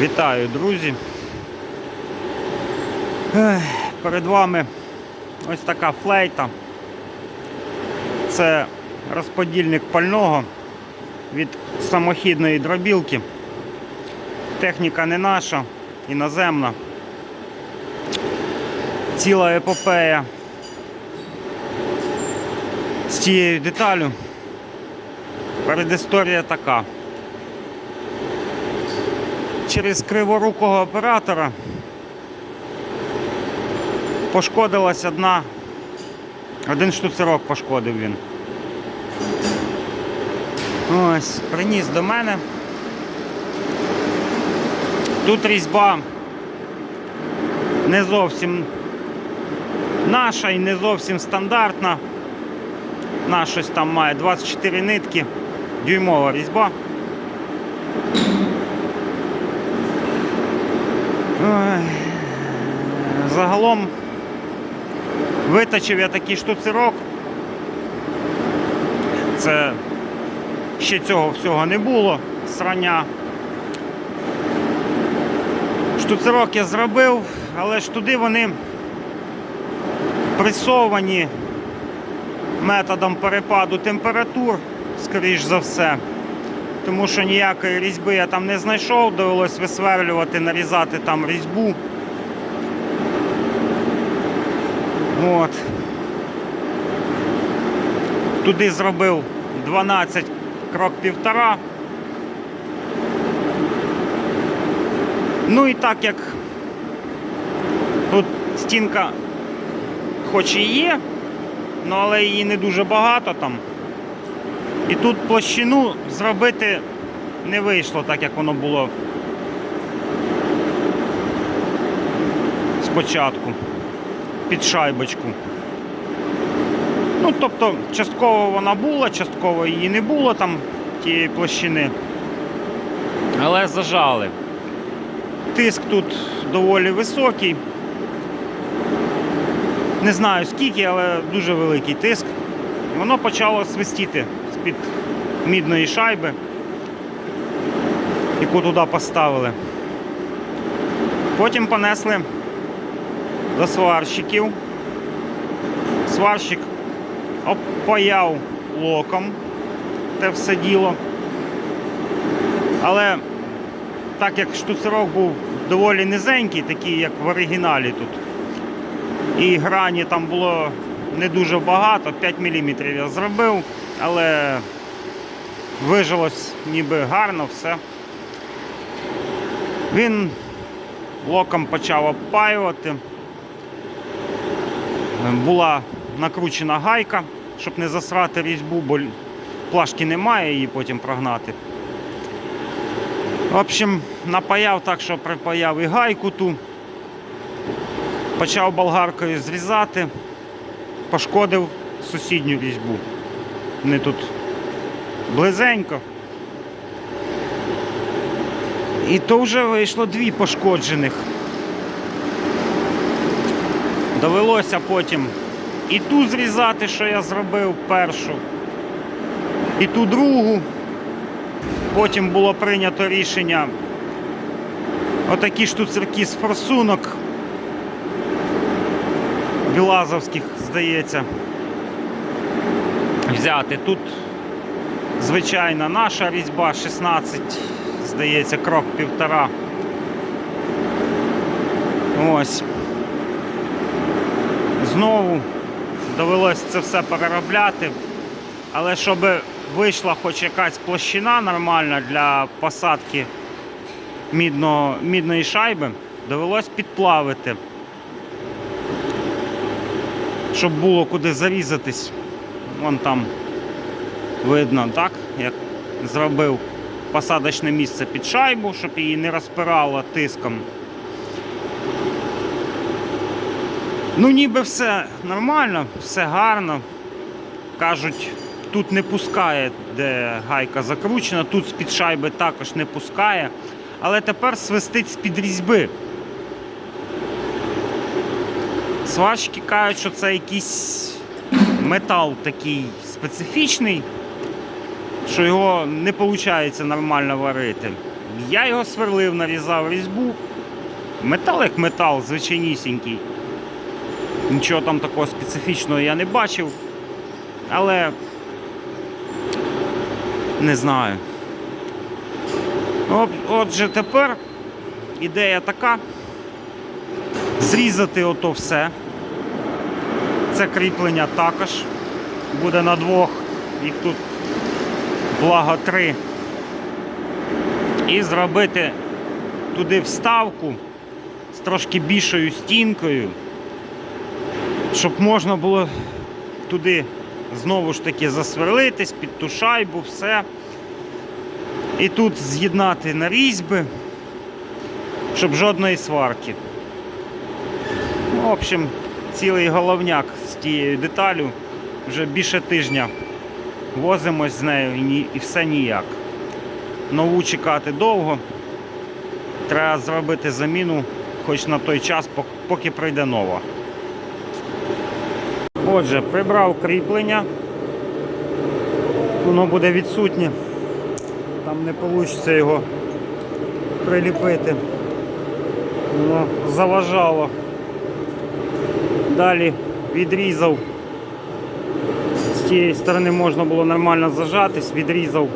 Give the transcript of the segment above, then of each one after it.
Вітаю, друзі. Перед вами ось така флейта. Це розподільник пального від самохідної дробілки. Техніка не наша, іноземна. Ціла епопея з цією деталю. Передісторія така. Через криворукого оператора пошкодилась одна, один штуцерок пошкодив він. Ось, приніс до мене. Тут різьба не зовсім наша і не зовсім стандартна. На щось там має 24 нитки, дюймова різьба. Загалом виточив я такий штуцерок. Це ще цього всього не було срання. Штуцерок я зробив, але ж туди вони пресовані методом перепаду температур, скоріш за все. Тому що ніякої різьби я там не знайшов, довелось висверлювати, нарізати там різьбу. От. Туди зробив 12 крок півтора. Ну і так як тут стінка хоч і є, ну але її не дуже багато там. І тут площину зробити не вийшло так, як воно було спочатку під шайбочку. Ну, тобто, частково вона була, частково її не було там тієї площини. Але зажали. Тиск тут доволі високий. Не знаю скільки, але дуже великий тиск. Воно почало свистіти з-під мідної шайби, яку туди поставили. Потім понесли до сварщиків. Сварщик опаяв локом те все діло. Але так як штуцерок був доволі низенький, такий, як в оригіналі тут, і грані там було не дуже багато, 5 мм я зробив, але вижилось ніби гарно все. Він локом почав обпаювати. Була накручена гайка, щоб не засрати різьбу, бо плашки немає, її потім прогнати. В общем, напаяв так, що припаяв і гайку ту. Почав болгаркою зрізати, пошкодив сусідню різьбу. Вони тут близенько. І то вже вийшло дві пошкоджених. Довелося потім і ту зрізати, що я зробив першу, і ту другу. Потім було прийнято рішення отакі штуцерки з форсунок білазовських, здається, взяти. Тут звичайна наша різьба 16, здається, крок півтора. Ось. Знову довелося це все переробляти, але щоб вийшла хоч якась площина нормальна для посадки мідно, мідної шайби, довелось підплавити, щоб було куди зарізатись. Вон там видно, так, як зробив посадочне місце під шайбу, щоб її не розпирало тиском. Ну, ніби все нормально, все гарно. Кажуть, тут не пускає, де гайка закручена, тут з-під шайби також не пускає. Але тепер свистить з-під різьби. Сварщики кажуть, що це якийсь метал такий специфічний, що його не виходить нормально варити. Я його сверлив, нарізав різьбу. Метал як метал, звичайнісінький. Нічого там такого специфічного я не бачив. Але не знаю. От, отже, тепер ідея така. Зрізати ото все. Це кріплення також. Буде на двох. Їх тут благо три. І зробити туди вставку з трошки більшою стінкою, щоб можна було туди знову ж таки засверлитись під ту шайбу, все. І тут з'єднати на різьби, щоб жодної сварки. Ну, В общем, цілий головняк тією деталю. Вже більше тижня возимось з нею і, ні, і все ніяк. Нову чекати довго. Треба зробити заміну хоч на той час, поки прийде нова. Отже, прибрав кріплення. Воно буде відсутнє. Там не вийде його приліпити. Воно заважало. Далі відрізав. З тієї сторони можна було нормально зажатись, відрізав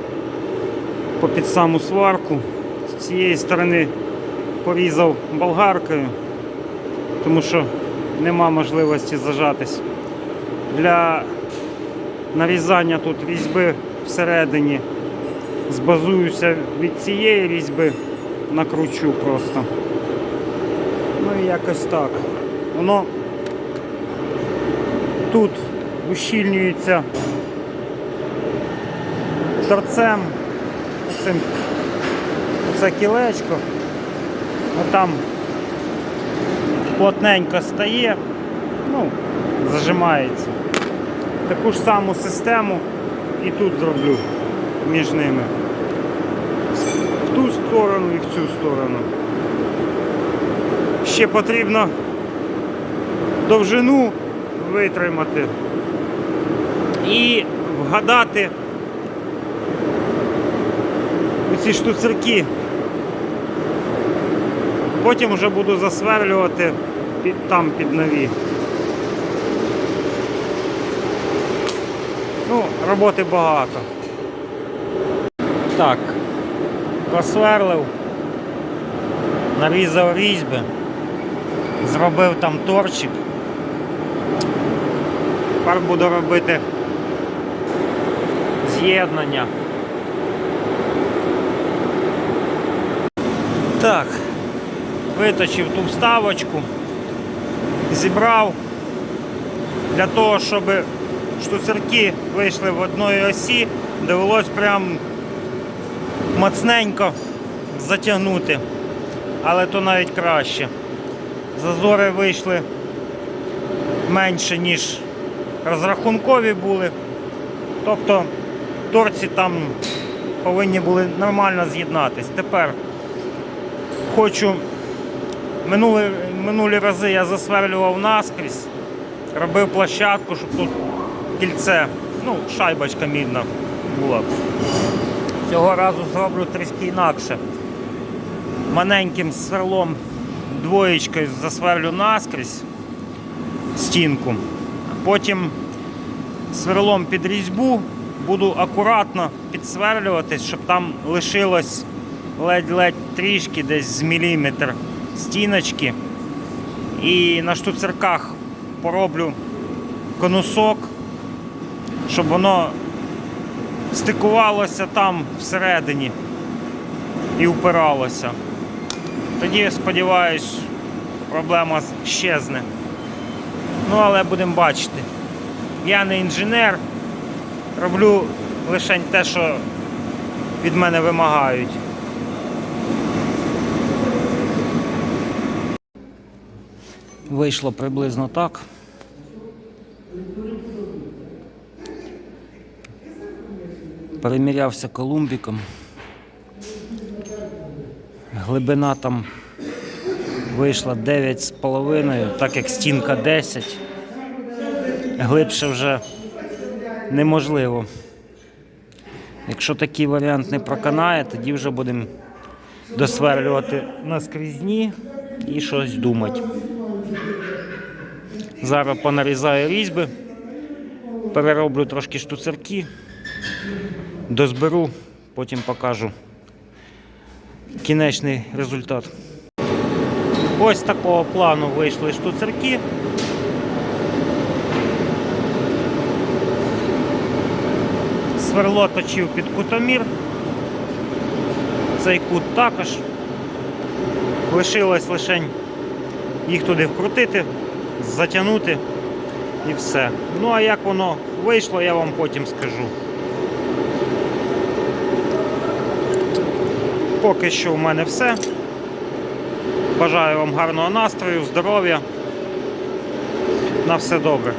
по під саму сварку. З цієї сторони порізав болгаркою, тому що нема можливості зажатись. Для нарізання тут різьби всередині збазуюся від цієї різьби, накручу просто. Ну і якось так. Воно тут ущільнюється торцем, цим це кілечко, там плотненько стає, ну, зажимається. Таку ж саму систему і тут зроблю між ними. В ту сторону і в цю сторону. Ще потрібно довжину витримати і вгадати ці штуцерки. Потім вже буду засверлювати під, там під нові. Ну, роботи багато. Так, просверлив, нарізав різьби, зробив там торчик. Тепер буду робити з'єднання. Так, виточив ту вставочку, зібрав для того, щоб штуцерки вийшли в одної осі, довелось прям мацненько затягнути, але то навіть краще. Зазори вийшли менше, ніж розрахункові були. Тобто торці там повинні були нормально з'єднатись. Тепер хочу минулі, минулі рази я засверлював наскрізь, робив площадку, щоб тут кільце, ну, шайбочка мідна була. Цього разу зроблю трішки інакше. Маленьким сверлом двоєчкою засверлю наскрізь стінку. Потім сверлом під різьбу буду акуратно підсверлювати, щоб там лишилось ледь-ледь трішки десь з міліметр стіночки. І на штуцерках пороблю конусок, щоб воно стикувалося там всередині і впиралося. Тоді, сподіваюсь, проблема щезне. Ну, але будемо бачити. Я не інженер, роблю лише те, що від мене вимагають. Вийшло приблизно так. Перемірявся колумбіком. Глибина там вийшла 9,5, так як стінка 10. Глибше вже неможливо. Якщо такий варіант не проканає, тоді вже будемо досверлювати наскрізні і щось думати. Зараз понарізаю різьби, перероблю трошки штуцерки, дозберу, потім покажу кінечний результат. Ось такого плану вийшли штуцерки. Сверло точив під кутомір. Цей кут також. Лишилось лише їх туди вкрутити, затягнути і все. Ну а як воно вийшло, я вам потім скажу. Поки що в мене все. Бажаю вам гарного настрою, здоров'я. На все добре.